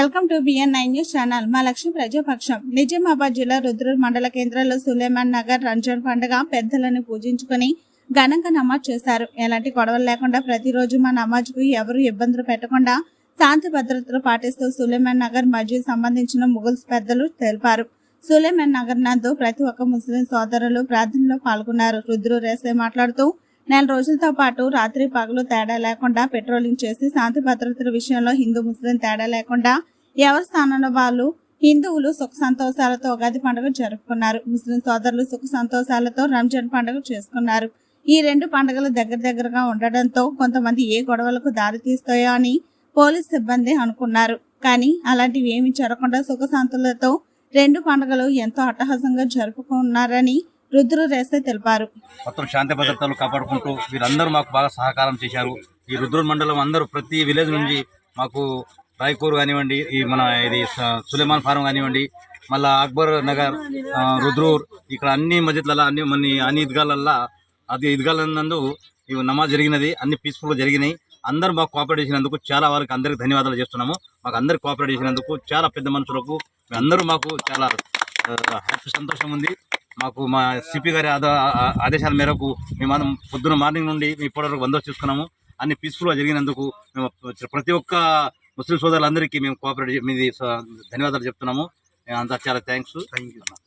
Welcome BN nine news channel. మా లక్ష్యం ప్రజాపక్షం. నిజామాబాద్ జిల్లా రుద్రూర్ మండల కేంద్రంలో సులేమాన్ నగర్ రంజాన్ పండుగ పెద్దలను పూజించుకొని ఘనంగా నమాజ్ చేశారు. ఎలాంటి గొడవలు లేకుండా ప్రతిరోజు మా నమాజ్కు ఎవరు ఇబ్బందులు పెట్టకుండా శాంతి భద్రతలు పాటిస్తూ సులేమాన్ నగర్ మస్జిద్ సంబంధించిన ముగుల్స్ పెద్దలు తెలిపారు. సులేమాన్ నగర్ నందు ప్రతి ఒక్క ముస్లిం సోదరులు ప్రార్థనలో పాల్గొన్నారు. రుద్రూర్ ఎస్ఐ మాట్లాడుతూ నెల రోజులతో పాటు రాత్రి పగలు తేడా లేకుండా పెట్రోలింగ్ చేసి శాంతి భద్రతల విషయంలో హిందూ ముస్లిం తేడా లేకుండా ఎవరి స్థానంలో వాళ్ళు హిందువులు సుఖ సంతోషాలతో ఉగాది పండుగ జరుపుకున్నారు. ముస్లిం సోదరులు సుఖ సంతోషాలతో రంజాన్ పండుగ చేసుకున్నారు. ఈ రెండు పండుగలు దగ్గర దగ్గరగా ఉండడంతో కొంతమంది ఏ గొడవలకు దారి తీస్తాయో అని పోలీస్ సిబ్బంది అనుకున్నారు. కానీ అలాంటివి ఏమి జరగకుండా సుఖశాంతులతో రెండు పండుగలు ఎంతో అట్టహాసంగా జరుపుకున్నారని రుద్రు రేస్తే తెలిపారు. మొత్తం శాంతి భద్రతలు కాపాడుకుంటూ వీరందరూ మాకు బాగా సహకారం చేశారు. ఈ రుద్రూర్ మండలం అందరూ ప్రతి విలేజ్ నుంచి మాకు రాయకూరు కానివ్వండి ఈ మన ఇది సులేమాన్ ఫారం కానివ్వండి మళ్ళీ అక్బర్ నగర్ రుద్రూర్ ఇక్కడ అన్ని మస్జిద్లలో అన్ని మన అన్ని ఈద్గాలల్లో అది ఈద్గాలందు ఇవి నమాజ్ జరిగినది అన్ని పీస్ఫుల్గా జరిగినాయి. అందరూ మాకు కోఆపరేట్ చేసినందుకు చాలా వారికి అందరికి ధన్యవాదాలు చేస్తున్నాము. మాకు అందరికి కోఆపరేట్ చేసినందుకు చాలా పెద్ద మనుషులకు అందరూ మాకు చాలా సంతోషం ఉంది. మాకు మా సిపి గారి ఆదేశాల మేరకు మేము అందరం పొద్దున మార్నింగ్ నుండి ఇప్పటివరకు బందోబస్తు చేసుకున్నాము. అన్ని పీస్ఫుల్గా జరిగినందుకు మేము ప్రతి ఒక్క ముస్లిం సోదరులందరికీ మేము కోఆపరేట్ మీది ధన్యవాదాలు చెప్తున్నాము. అంతా చాలా థ్యాంక్స్ థ్యాంక్ యూ